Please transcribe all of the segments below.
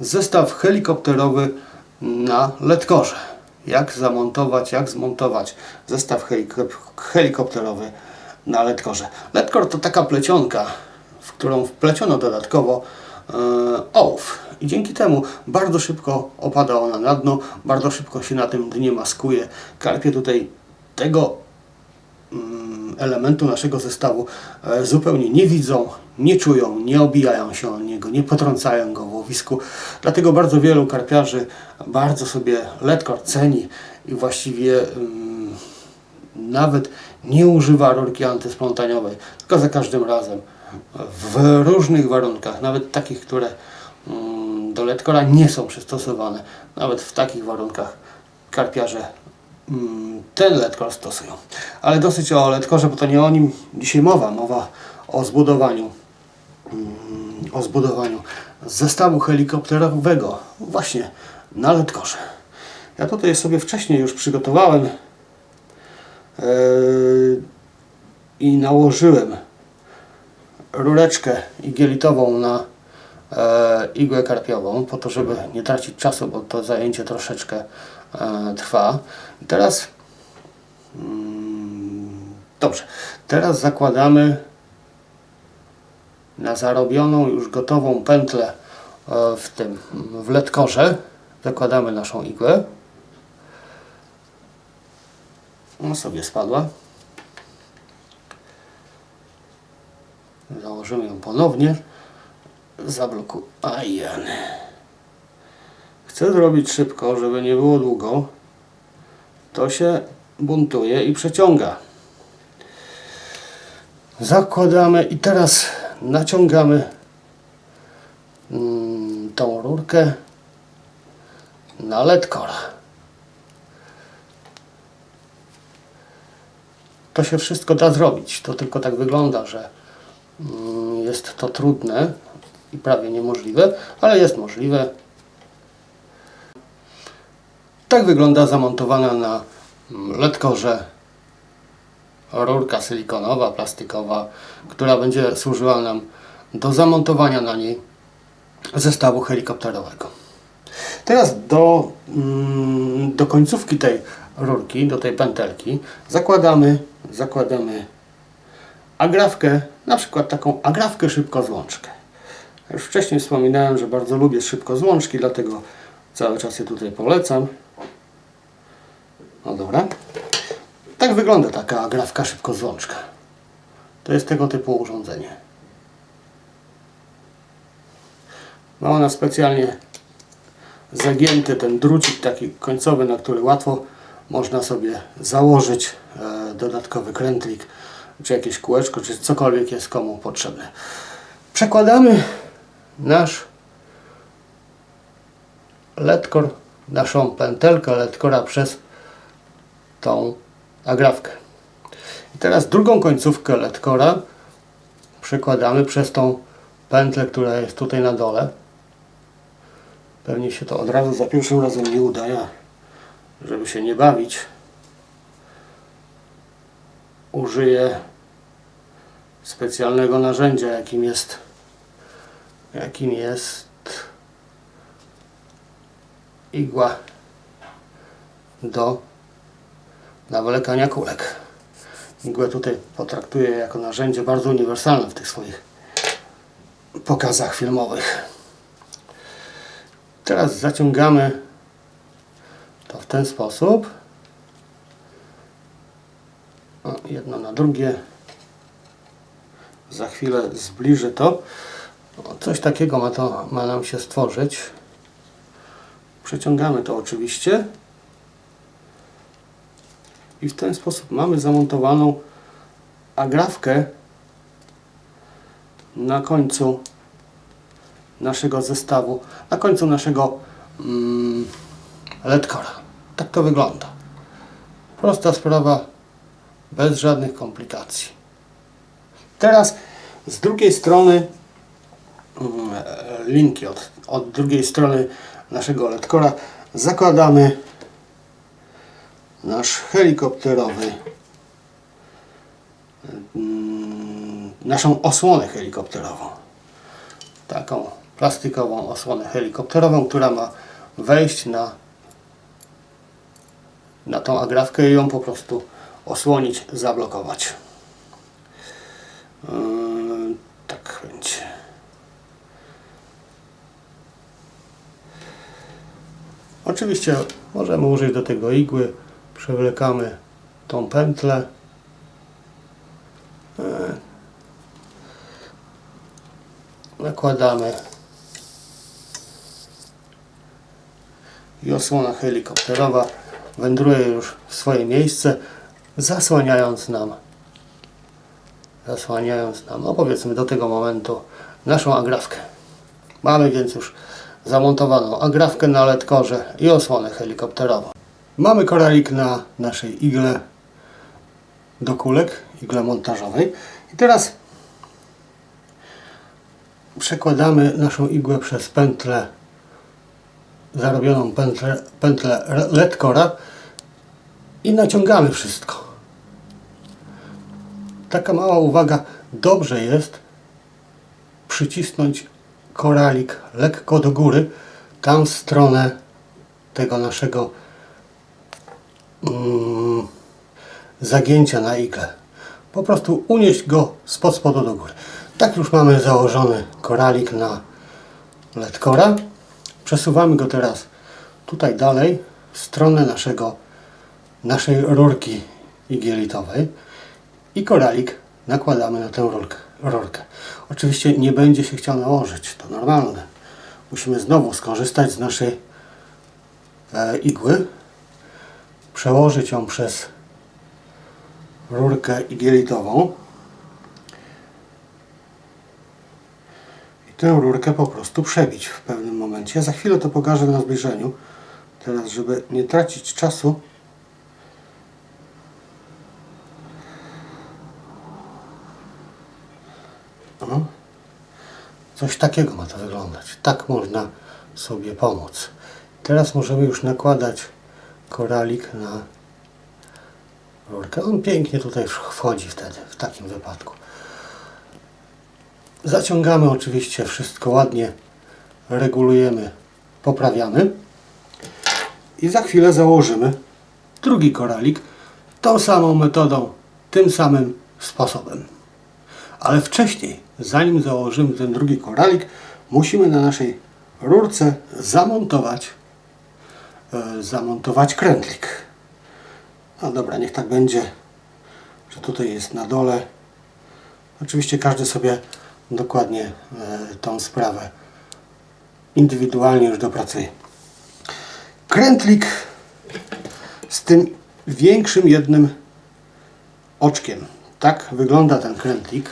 zestaw helikopterowy na ledkorze. Jak zamontować, jak zmontować zestaw helikop- helikopterowy na ledkorze. Ledkor to taka plecionka, w którą wpleciono dodatkowo e, ołów. I dzięki temu bardzo szybko opada ona na dno, bardzo szybko się na tym dnie maskuje. Karpie tutaj tego elementu naszego zestawu e, zupełnie nie widzą, nie czują, nie obijają się o niego, nie potrącają go w łowisku. Dlatego bardzo wielu karpiarzy bardzo sobie ledkor ceni i właściwie mm, nawet nie używa rurki antysplątaniowej, tylko za każdym razem w różnych warunkach, nawet takich, które mm, do ledkora nie są przystosowane, nawet w takich warunkach karpiarze ten ledkor stosują. Ale dosyć o ledkorze, bo to nie o nim dzisiaj mowa, mowa o zbudowaniu mm, o zbudowaniu zestawu helikopterowego właśnie na ledkorze. Ja tutaj sobie wcześniej już przygotowałem yy, i nałożyłem rureczkę igielitową na e, igłę karpiową po to, żeby nie tracić czasu, bo to zajęcie troszeczkę e, trwa. I teraz mm, dobrze, teraz zakładamy na zarobioną już gotową pętlę e, w tym w ledkorze zakładamy naszą igłę. No sobie spadła. Założymy ją ponownie. Zablokuj. Ajany. Chcę zrobić szybko, żeby nie było długo. To się buntuje i przeciąga. Zakładamy i teraz naciągamy mm, tą rurkę na ledkora. To się wszystko da zrobić. To tylko tak wygląda, że mm, jest to trudne i prawie niemożliwe, ale jest możliwe. Tak wygląda zamontowana na ledkorze rurka silikonowa, plastikowa, która będzie służyła nam do zamontowania na niej zestawu helikopterowego. Teraz do, mm, do końcówki tej rurki, do tej pętelki zakładamy, zakładamy agrafkę, na przykład taką agrafkę szybkozłączkę. Już wcześniej wspominałem, że bardzo lubię szybkozłączki, dlatego cały czas je tutaj polecam. No dobra. Tak wygląda taka agrafka szybkozłączka. To jest tego typu urządzenie. Ma ona specjalnie zagięty ten drucik taki końcowy, na który łatwo można sobie założyć e, dodatkowy krętlik, czy jakieś kółeczko, czy cokolwiek jest komu potrzebne. Przekładamy nasz ledkor, naszą pętelkę ledkora przez tą agrafkę. I teraz drugą końcówkę ledkora przekładamy przez tą pętlę, która jest tutaj na dole. Pewnie się to od razu za pierwszym razem nie uda, ja, żeby się nie bawić, użyję specjalnego narzędzia, jakim jest jakim jest igła do nawlekania kulek. Igłę tutaj potraktuję jako narzędzie bardzo uniwersalne w tych swoich pokazach filmowych. Teraz zaciągamy to w ten sposób. O, jedno na drugie. Za chwilę zbliżę to. O, coś takiego ma, to, ma nam się stworzyć. Przeciągamy to oczywiście. I w ten sposób mamy zamontowaną agrafkę na końcu naszego zestawu, na końcu naszego mm. Tak to wygląda. Prosta sprawa, bez żadnych komplikacji. Teraz z drugiej strony linki od, od drugiej strony naszego ledkora zakładamy nasz helikopterowy mm, naszą osłonę helikopterową taką plastikową osłonę helikopterową, która ma wejść na, na tą agrafkę i ją po prostu osłonić, zablokować. Yy, tak będzie. Oczywiście możemy użyć do tego igły, przewlekamy tą pętlę. E, Nakładamy i osłona helikopterowa wędruje już w swoje miejsce, zasłaniając nam zasłaniając nam, no powiedzmy do tego momentu, naszą agrafkę. Mamy więc już zamontowaną agrafkę na ledkorze i osłonę helikopterową. Mamy koralik na naszej igle do kulek, igle montażowej. I teraz przekładamy naszą igłę przez pętlę, zarobioną pętlę, pętlę ledkora i naciągamy wszystko. Taka mała uwaga, dobrze jest przycisnąć koralik lekko do góry, tam w stronę tego naszego mm, zagięcia na igle. Po prostu unieść go spod spodu do góry. Tak już mamy założony koralik na ledkora. Przesuwamy go teraz tutaj dalej w stronę naszego, naszej rurki igielitowej i koralik nakładamy na tę rurkę. Rurkę. Oczywiście nie będzie się chciał nałożyć, to normalne. Musimy znowu skorzystać z naszej e, igły, przełożyć ją przez rurkę igielitową i tę rurkę po prostu przebić w pewnym momencie. Za chwilę to pokażę na zbliżeniu. Teraz, żeby nie tracić czasu, Coś takiego ma to wyglądać. Tak można sobie pomóc. Teraz możemy już nakładać koralik na rurkę. On pięknie tutaj wchodzi wtedy, w takim wypadku. Zaciągamy oczywiście wszystko ładnie, regulujemy, poprawiamy i za chwilę założymy drugi koralik tą samą metodą, tym samym sposobem. Ale wcześniej, zanim założymy ten drugi koralik, musimy na naszej rurce zamontować e, zamontować krętlik. No dobra, niech tak będzie, że tutaj jest na dole. Oczywiście każdy sobie dokładnie e, tą sprawę indywidualnie już dopracuje. Krętlik z tym większym jednym oczkiem. Tak wygląda ten krętlik.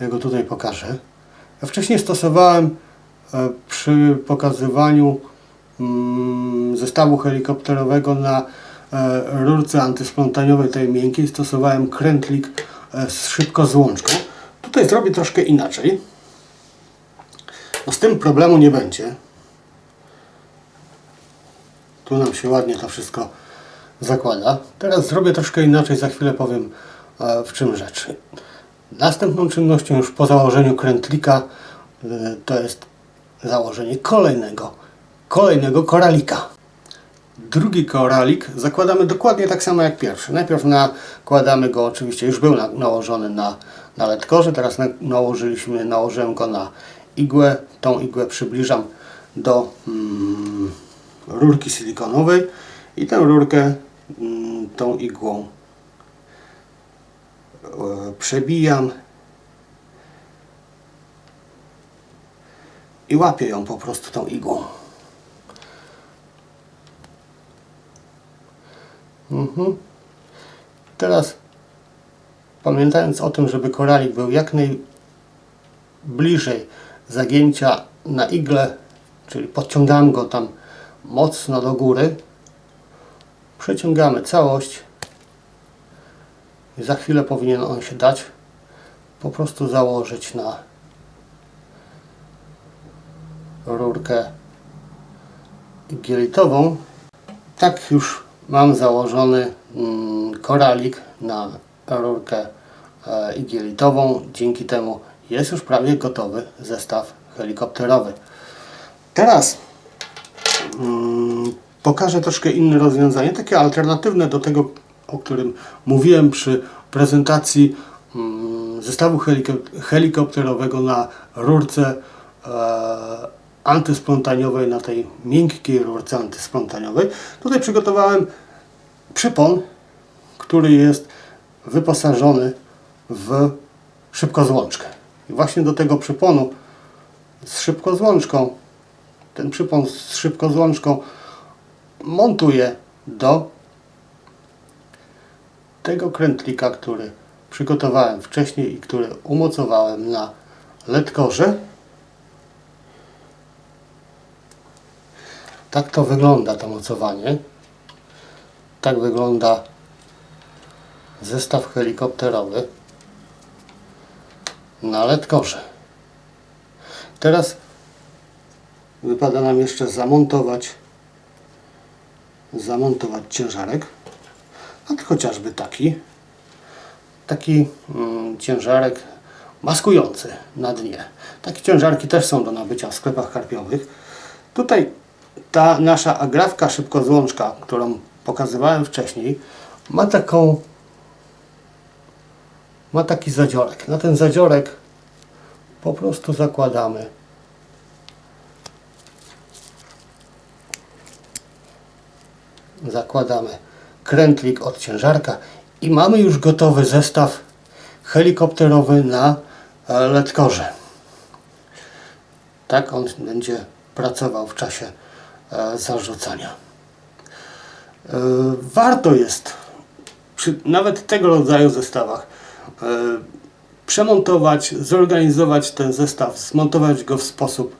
Ja go tutaj pokażę. Ja wcześniej stosowałem e, przy pokazywaniu mm, zestawu helikopterowego na e, rurce antysplątaniowej, tej miękkiej, stosowałem krętlik e, szybko z łączką. Tutaj zrobię troszkę inaczej. No z tym problemu nie będzie. Tu nam się ładnie to wszystko zakłada. Teraz zrobię troszkę inaczej, za chwilę powiem w czym rzecz. Następną czynnością już po założeniu krętlika y, to jest założenie kolejnego, kolejnego koralika. Drugi koralik zakładamy dokładnie tak samo jak pierwszy. Najpierw nakładamy go, oczywiście już był na, nałożony na, na ledkorze, teraz na, nałożyliśmy, nałożyłem go na igłę. Tą igłę przybliżam do mm, rurki silikonowej i tę rurkę mm, tą igłą E, przebijam i łapię ją po prostu tą igłą. Mhm. Teraz pamiętając o tym, żeby koralik był jak najbliżej zagięcia na igle, czyli podciągam go tam mocno do góry, przeciągamy całość za chwilę powinien on się dać po prostu założyć na rurkę igielitową. Tak już mam założony mm, koralik na rurkę e, igielitową. Dzięki temu jest już prawie gotowy zestaw helikopterowy. Teraz mm, pokażę troszkę inne rozwiązanie, takie alternatywne do tego, o którym mówiłem przy prezentacji mm, zestawu heliko- helikopterowego na rurce e, antyspontaniowej, na tej miękkiej rurce antyspontaniowej. Tutaj przygotowałem przypon, który jest wyposażony w szybkozłączkę. I właśnie do tego przyponu z szybkozłączką, ten przypon z szybkozłączką montuję do tego krętlika, który przygotowałem wcześniej i który umocowałem na ledkorze. Tak to wygląda to mocowanie. Tak wygląda zestaw helikopterowy na ledkorze. Teraz wypada nam jeszcze zamontować zamontować ciężarek. A to chociażby taki taki mm, ciężarek maskujący na dnie. Takie ciężarki też są do nabycia w sklepach karpiowych. Tutaj ta nasza agrafka szybkozłączka, którą pokazywałem wcześniej, ma taką ma taki zadziorek. Na ten zadziorek po prostu zakładamy zakładamy krętlik od ciężarka i mamy już gotowy zestaw helikopterowy na e, ledkorze. Tak on będzie pracował w czasie e, zarzucania. E, Warto jest przy nawet tego rodzaju zestawach przemontować, zorganizować ten zestaw, zmontować go w sposób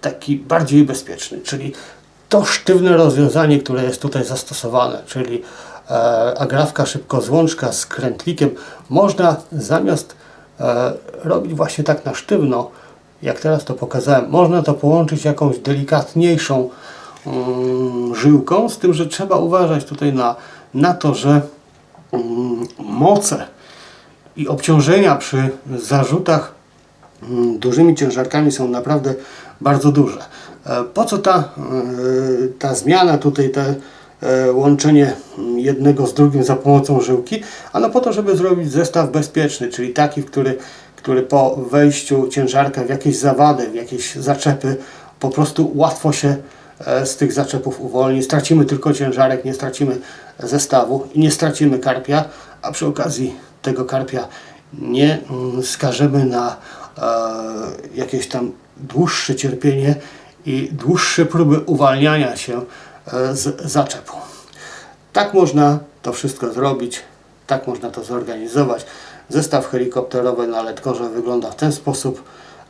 taki bardziej bezpieczny, czyli to sztywne rozwiązanie, które jest tutaj zastosowane, czyli e, agrafka szybkozłączka z krętlikiem, można zamiast e, robić właśnie tak na sztywno, jak teraz to pokazałem, można to połączyć jakąś delikatniejszą mm, żyłką, z tym, że trzeba uważać tutaj na, na to, że mm, moce i obciążenia przy zarzutach mm, dużymi ciężarkami są naprawdę bardzo duże. E, Po co ta, e, ta zmiana tutaj, te e, łączenie jednego z drugim za pomocą żyłki? Ano po to, żeby zrobić zestaw bezpieczny, czyli taki, który, który po wejściu ciężarka w jakieś zawady, w jakieś zaczepy, po prostu łatwo się z tych zaczepów uwolni. Stracimy tylko ciężarek, nie stracimy zestawu i nie stracimy karpia, a przy okazji tego karpia nie mm, skażemy na e, jakieś tam dłuższe cierpienie i dłuższe próby uwalniania się e, z zaczepu. Tak można to wszystko zrobić, tak można to zorganizować. Zestaw helikopterowy na ledkorze wygląda w ten sposób.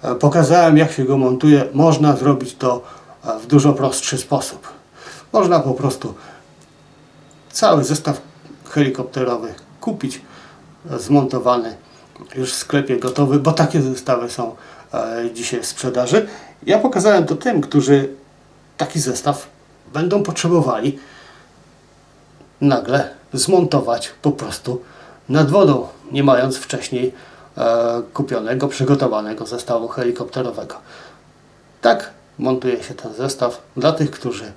E, Pokazałem jak się go montuje. Można zrobić to e, w dużo prostszy sposób. Można po prostu cały zestaw helikopterowy kupić zmontowany już w sklepie gotowy, bo takie zestawy są dzisiaj w sprzedaży. Ja pokazałem to tym, którzy taki zestaw będą potrzebowali nagle zmontować po prostu nad wodą, nie mając wcześniej e, kupionego, przygotowanego zestawu helikopterowego. Tak montuje się ten zestaw dla tych, którzy,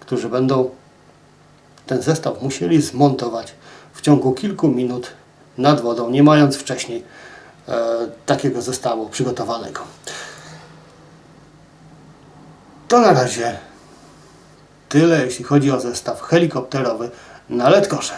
którzy będą ten zestaw musieli zmontować w ciągu kilku minut nad wodą, nie mając wcześniej e, takiego zestawu przygotowanego. To na razie tyle, jeśli chodzi o zestaw helikopterowy na ledkorze.